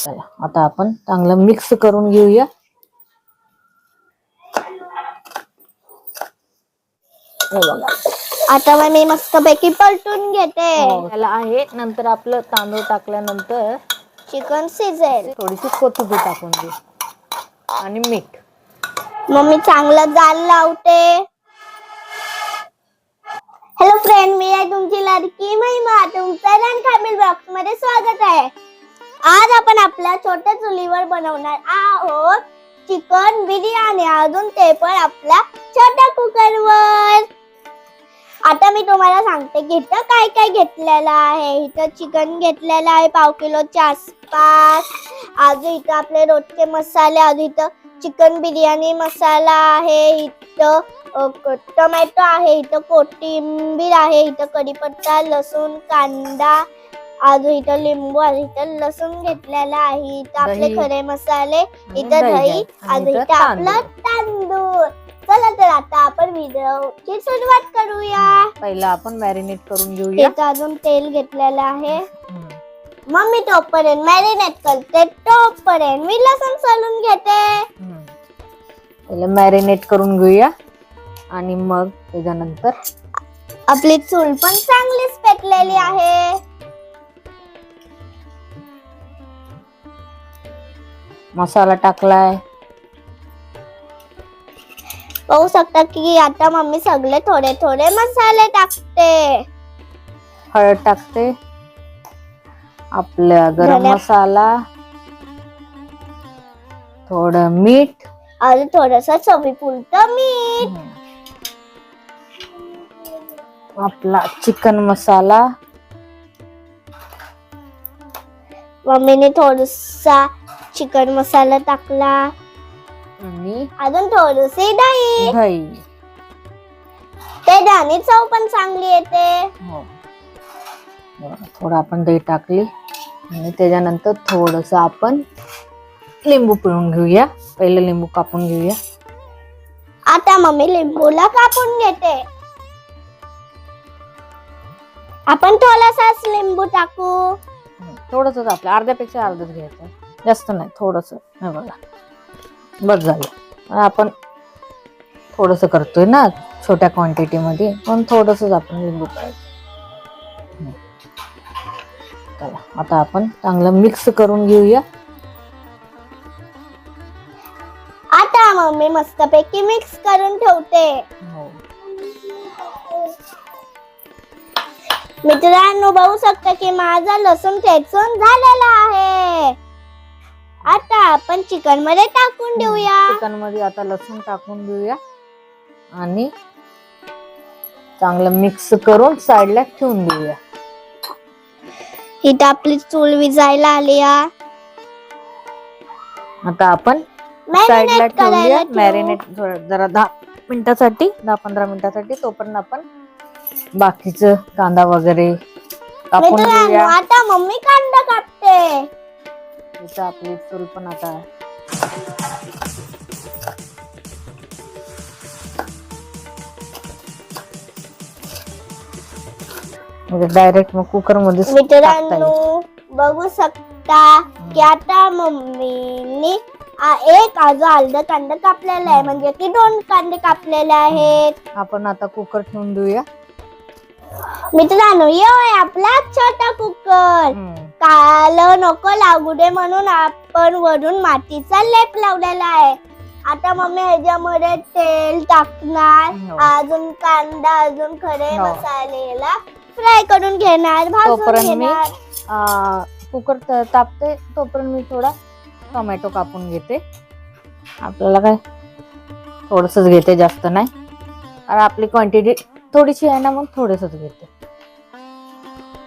चला आता आपण चांगलं मिक्स करून घेऊया. आता मग मी मस्त पैकी पलटून घेते. हो, त्याला आहे. नंतर आपलं तांदूळ टाकल्यानंतर चिकन शिजेल. थोडीशी कोथिंबीर टाकून देऊ. आणि मीठ. मग मी चांगलं जाल लावते. हॅलो फ्रेंड मी आहे तुमची लाडकी महिमा. तुमचं रन खामील बॉक्समध्ये स्वागत आहे. आज आपण आपल्या छोट्या चुलीवर बनवणार आहोत चिकन बिर्याणी. अजून ते पण आपल्या छोट्या कुकरवर. आता मी तुम्हाला सांगते की इथं काय काय घेतलेलं आहे. इथं चिकन घेतलेलं आहे पाव किलोच्या आसपास अजून इथं आपले रोजचे मसाले अजून इथं चिकन बिर्याणी मसाला आहे. इथं टोमॅटो आहे इथं कोथिंबीर आहे इथं कढीपत्ता लसूण कांदा अजून इथं लिंबू आहे इथं लसूण घेतलेला आहे. इथं आपले दही. खडे मसाले इथं दही. आणि अजून इथं इथं आपलं तांदूळ. चला तर आता आपण व्हिडिओची सुरुवात करूया. पहिला आपण मॅरिनेट करून घेऊया. इथं अजून तेल घेतलेलं आहे. हम्म. मग मी तोपर्यंत मॅरिनेट करते. तोपर्यंत मी लसूण सोलून घेते. हम्म. पहिलं मॅरिनेट करून घेऊया. आणि मग त्याच्यानंतर आपली चूल पण चांगलीच पेटलेली आहे. मसाला टाकलाय. पाहू शकता की आता मम्मी सगळे थोडे थोडे मसाले टाकते. हळद टाकते. आपल्या गरम मसाला. थोडं मीठ. आणि थोडस चवी पुरतं मीठ आपला चिकन मसाला. मम्मीने थोडसा चिकन मसाला टाकला. आणि? अजून थोडीशी दही. दही. ते दहानी चव पण चांगली येते. हो. थोडं आपण दही टाकली. आणि त्याच्यानंतर थोडस आपण लिंबू पिळून घेऊया. पहिलं लिंबू कापून घेऊया. आता मम्मी लिंबूला कापून घेते. आपण थोडासाच लिंबू टाकू. थोडस आपलं अर्ध्यापेक्षा अर्धच घ्यायचं. जास्त नाही थोडस. हे बघा. बस झालं. आपण थोडस करतोय ना छोट्या क्वांटिटी मध्ये पण थोडस आपण लिंबू हम्म. चला आता आपण चांगलं मिक्स करून घेऊया. आता मम्मी मस्तपैकी मिक्स करून ठेवते. हो. मित्रांनो बघू शकता की माझा लसूण ठेचून झालेला आहे. आता आपण चिकनमध्ये टाकून देऊया. चिकनमध्ये आता लसूण टाकून देऊया. आणि चांगलं मिक्स करून साईडला ठेवून देऊया. इथं आपली चूल विजायला आली. आता आपण साईडला Marinate करायला ठेवूया. ठेवू. मॅरिनेट जरा दहा मिनिटासाठी दहा पंधरा मिनिटासाठी. तोपर्यंत आपण बाकीचं कांदा वगैरे कापून मित्रांनो घेऊया आता मम्मी कांदा कापते इथं आपली चूल पण आता. डायरेक्ट मग कुकरमध्ये. मित्रांनो बघू शकता की आता मम्मीने आ- एक अजून अर्धा कांदा कापलेला आहे. म्हणजे की दोन कांदे कापलेले आहेत. आपण आता कुकर ठेवून देऊया. मित्रांनो यो आहे आपला छोटा कुकर काल नको लागू दे म्हणून आपण वरून मातीचा लेप लावलेला आहे. आता मम्मी ह्याच्यामध्ये तेल टाकणार हो. अजून कांदा अजून खडे हो. मसालेला फ्राय करून घेणार भाजून तोपर्यंत मी घेणार. कुकर त- तापते तोपर्यंत मी थोडा टोमॅटो कापून घेते. आपल्याला काय थोडंसंच घेते जास्त नाही. आणि आपली क्वांटिटी थोडीशी आहे ना मग थोडंसंच घेते.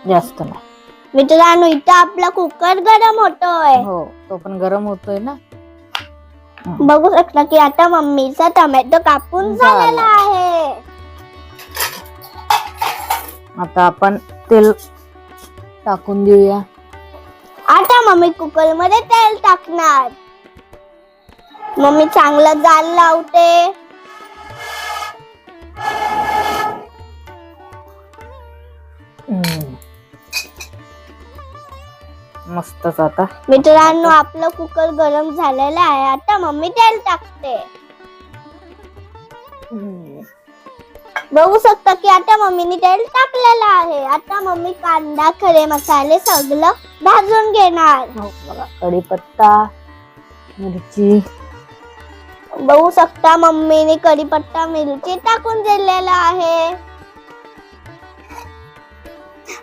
जास्त नाही. मित्रांनो इथं आपला कुकर गरम होतोय. हो तो पण गरम होतोय ना. बघू शकता की आता मम्मीचा टोमॅटो कापून झाला. झालेला आहे. आता आपण तेल टाकून देऊया. आता मम्मी कुकरमध्ये तेल टाकणार. मम्मी चांगलं जाल लावते. हम्म. मस्तच आता. मित्रांनो आपलं कुकर गरम झालेलं आहे. आता मम्मी तेल टाकते. बघू शकता की आता मम्मीने तेल टाकलेलं आहे. आता मम्मी कांदा खडे मसाले सगळं भाजून घेणार. हो, बघा कढीपत्ता मिरची. बघू शकता मम्मीने कढीपत्ता मिरची टाकून दिलेला आहे.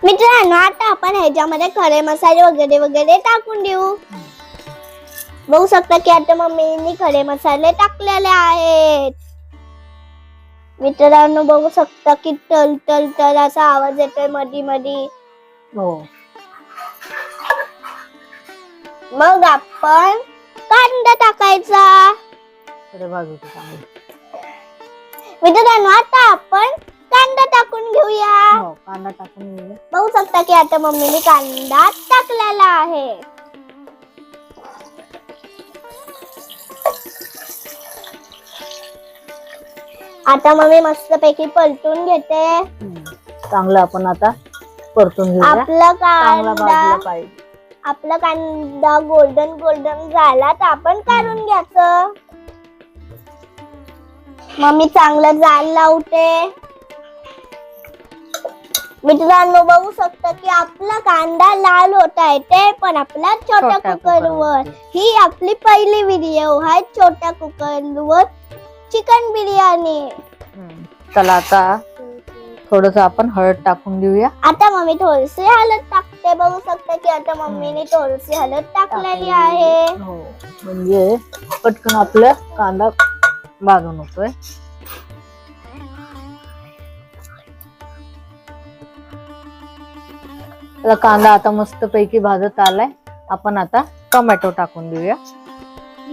मित्रांनो आता आपण ह्याच्यामध्ये खडे मसाले वगैरे वगैरे टाकून देऊ. बघू शकता की आता मम्मीने खडे मसाले टाकलेले आहेत. मित्रांनो बघू शकता की तल तल तल असा आवाज येतोय मधी मधी. हो. मग आपण कांदा टाकायचा. मित्रांनो आता आपण कांदा टाकून घेऊया. हो कांदा टाकून घेऊया. बघू शकता की आता मम्मीने कांदा टाकलेला आहे. आता मम्मी मस्त पैकी पलटून घेते. चांगलं आपण आता परतून घेऊया. आपला कांदा पाहिजे. आपला कांदा गोल्डन गोल्डन झाला तर आपण काढून घ्यायचं. मम्मी चांगलं जाल लावते मित्रांनो बघू शकता की आपला कांदा लाल होत आहे ते पण आपला छोट्या कुकरवर. कुकरवरती. ही आपली पहिली व्हिडिओ आहे छोट्या कुकरवर. चिकन बिर्याणी. चला आता थोडस आपण हळद टाकून घेऊया. आता मम्मी थोडीशी हळद टाकते. बघू शकता की आता मम्मीने थोडीशी हळद टाकलेली आहे. हो. म्हणजे पटकन आपला कांदा भाजून होतोय. कांदा आता मस्त पैकी भाजत आलाय. आपण आता टोमॅटो टाकून देऊया.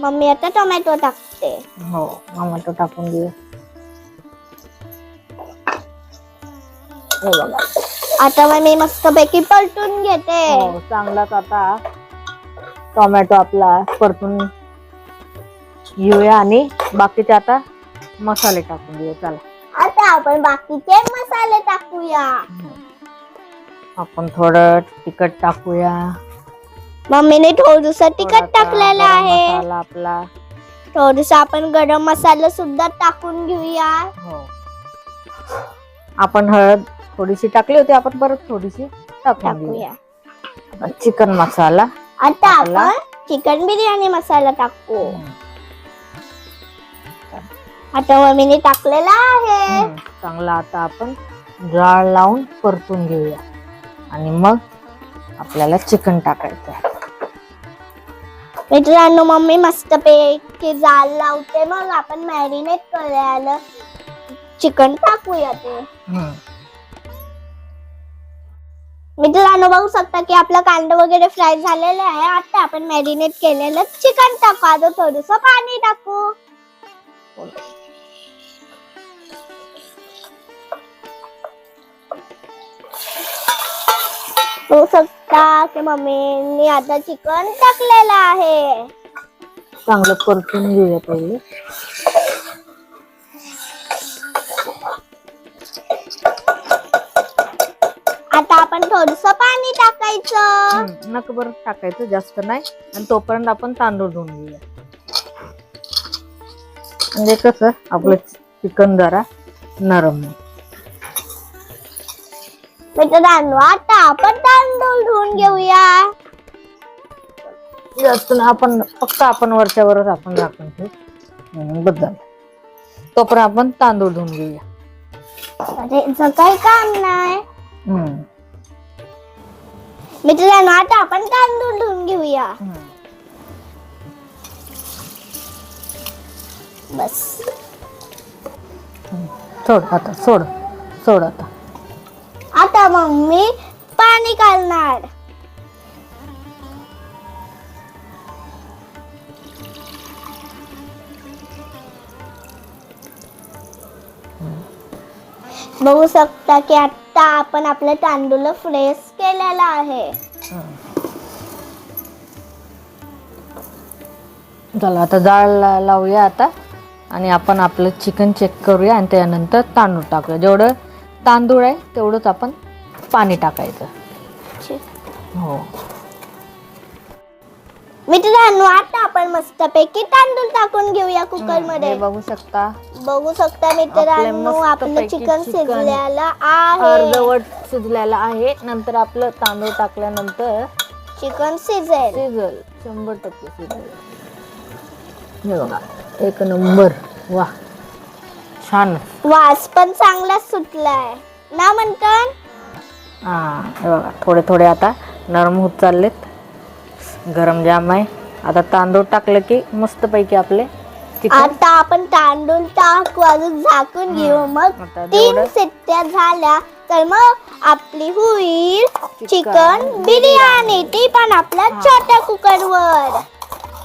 मम्मी आता टोमॅटो टाकते. हो टोमॅटो टाकून देऊया. हे बघा. आता मम्मी मस्त पैकी पलटून घेते. हो चांगलाच आता टोमॅटो आपला परतून घेऊया आणि बाकीचे आता मसाले टाकून देऊया. चला. आता आपण बाकीचे मसाले टाकूया. आपण थोडं तिखट टाकूया. मम्मीने थोडस तिखट थोडासा टाकलेलं गरम आहे. मसाला आपला. थोडस आपण गरम मसाला सुद्धा टाकून घेऊया. हो. आपण हळद थोडीशी टाकली होती आपण परत थोडीशी टाकून घेऊया. टाकूया चिकन मसाला आता. आपण चिकन बिर्याणी मसाला टाकू. आता मम्मीने टाकलेला आहे. हम्म. चांगला आता आपण जाळ लावून परतून घेऊया. आणि मग आपल्याला चिकन टाकायचं आहे. मित्रांनो मम्मी मस्त पैकी जाल लावते मग. आपण मॅरिनेट करायला चिकन टाकूया ते. हम्म. मित्रांनो बघू शकता की आपला कांदा वगैरे फ्राय झालेला आहे. आता आपण मॅरिनेट केलेलं चिकन टाकू. आता थोडस पाणी टाकू. बघू शकता की मम्मीने आता चिकन टाकलेलं आहे. चांगलं परतून घेऊया पहिले. आता आपण थोडस पाणी टाकायचं. नक बरं टाकायचं जास्त नाही. आणि तोपर्यंत आपण तांदूळ धुवून घेऊया. म्हणजे कसं आपलं चिकन जरा नरम आहे. मित्रांनो आता आपण तांदूळ धुवून घेऊया. जास्त नाही आपण फक्त आपण वरच्या वरच आपण झाकून ठेवू. बस झालं तोपर्यंत आपण तांदूळ धुवून घेऊया. अरे याचं काही काम नाही. हम्म, मित्रांनो आता आपण तांदूळ धुवून घेऊया. हम्म. बस. सोड आता सोड. सोड आता. आता मग मी पाणी घालणार. बघू शकता की आता आपण आपलं तांदूळ फ्रेश केलेला आहे. चला आता जाळ ला- लावूया आता. आणि आपण आपलं चिकन चेक करूया आणि त्यानंतर तांदूळ टाकूया. जेवढं तांदूळ आहे तेवढंच आपण पाणी टाकायचं. हो. मित्रांनो आता आपण मस्तपैकी तांदूळ टाकून घेऊया कुकरमध्ये बघू शकता. बघू शकता मित्रांनो आपले चिकन शिजलेलं आहे. अर्धवट शिजलेला आहे. नंतर आपलं तांदूळ टाकल्यानंतर चिकन शिजेल. शिजल. शंभर टक्के शिजल. हे बघा एक नंबर. वा छान. वास पण चांगला सुटलाय. ना म्हणतात हा हे बघा थोडे थोडे आता नरम होत चाललेत. गरम जाम आहे. आता तांदूळ टाकलं की मस्तपैकी आपले चिकन. आता आपण तांदूळ टाकू अजून झाकून घेऊ. मग आता तीन जेवढं शिट्ट्या झाल्या तर मग आपली होईल चिकन बिर्याणी. ती पण आपल्या छोट्या कुकर वर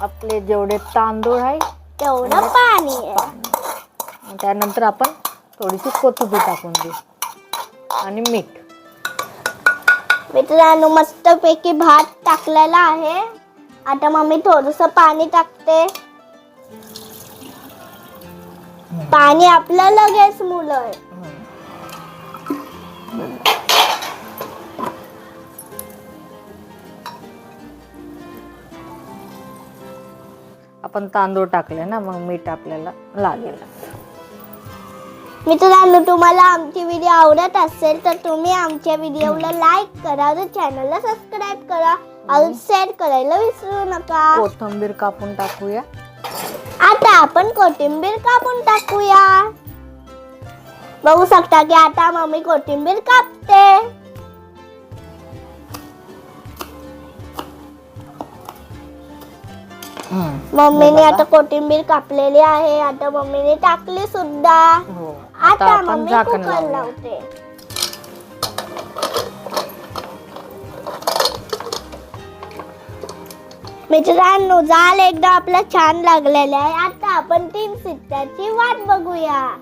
आपले जेवढे तांदूळ आहे तेवढं पाणी आहे. त्यानंतर आपण थोडीशी कोथिंबीर टाकून देऊ. आणि मीठ. मित्रांनो मस्त पैकी भात टाकलेला आहे. आता मम्मी थोडस पाणी टाकते. पाणी आपलं लगेच मुलं आपण तांदूळ टाकले ना मग मीठ आपल्याला लागेल. मित्रांनो तुम्हाला आमची व्हिडिओ आवडत असेल तर तुम्ही आमच्या व्हिडिओला लाईक करा. अजून चॅनलला सबस्क्राईब करा. अजून शेअर करायला विसरू नका. कोथिंबीर कापून टाकूया. आता आपण कोथिंबीर कापून टाकूया. बघू शकता की आता मम्मी कोथिंबीर कापते. मम्मीने आता कोथिंबीर कापलेली आहे. आता मम्मीने टाकली सुद्धा. हो. आता आपण झाकण. लावते. मित्रांनो जाल एकदा आपला छान लागलेला आहे. आता आपण तीन सिट्ट्याची वाट बघूया.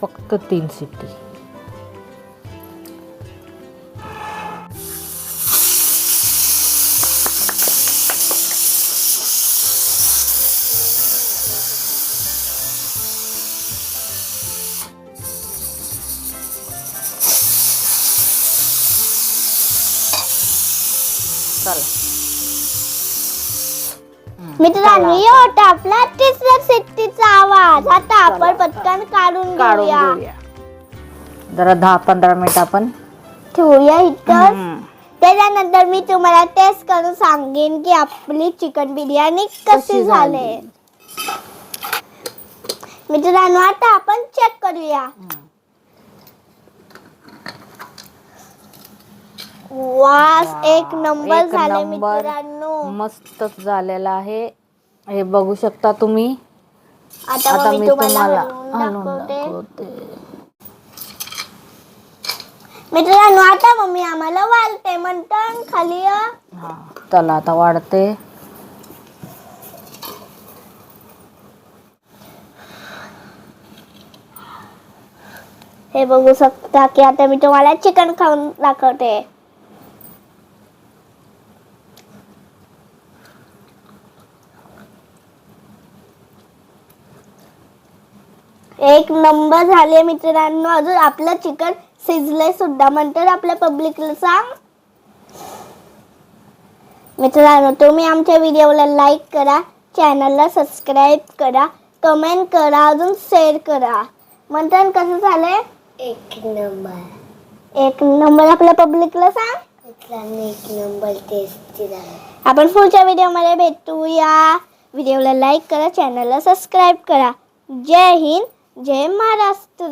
फक्त तीन सिट्टी. मित्रांनो होता आपला तिसऱ्या सिट्टीचा आवाज. आता आपण पटकन काढून काढून घेऊया. घेऊया. जरा दहा पंधरा मिनिट आपण. ठेवूया इथं हम्म. त्याच्यानंतर मी तुम्हाला टेस्ट करून सांगेन की आपली चिकन बिर्याणी कशी कशी झाली? झाली. मित्रांनो आता आपण चेक करूया. वास एक नंबर एक झाले नंबर. मित्रांनो. मस्तच झालेला आहे. हे बघू शकता तुम्ही. आता आता मग मी तुम्हाला तुम्हाला हलवून हलवून दाखवते. दाखवते. मित्रांनो आता मम्मी आम्हाला वालते. म्हणतात खाली या. हा चला आता वाढते. हे बघू शकता की आता मी तुम्हाला चिकन खाऊन दाखवते. एक नंबर झाले मित्रांनो. अजून आपलं चिकन शिजलंय सुद्धा. म्हणतात आपल्या पब्लिकला सांग. मित्रांनो तुम्ही आमच्या व्हिडिओला लाईक करा. चॅनलला सबस्क्राईब करा. कमेंट करा. अजून शेअर करा. म्हणतात कसं झालंय? एक नंबर. एक नंबर आपल्या पब्लिकला सांग. मित्रांनो एक नंबर टेस्टी झाला आपण पुढच्या व्हिडिओमध्ये भेटूया. व्हिडिओला लाईक करा. चॅनलला सबस्क्राईब करा. जय हिंद. जय महाराष्ट्र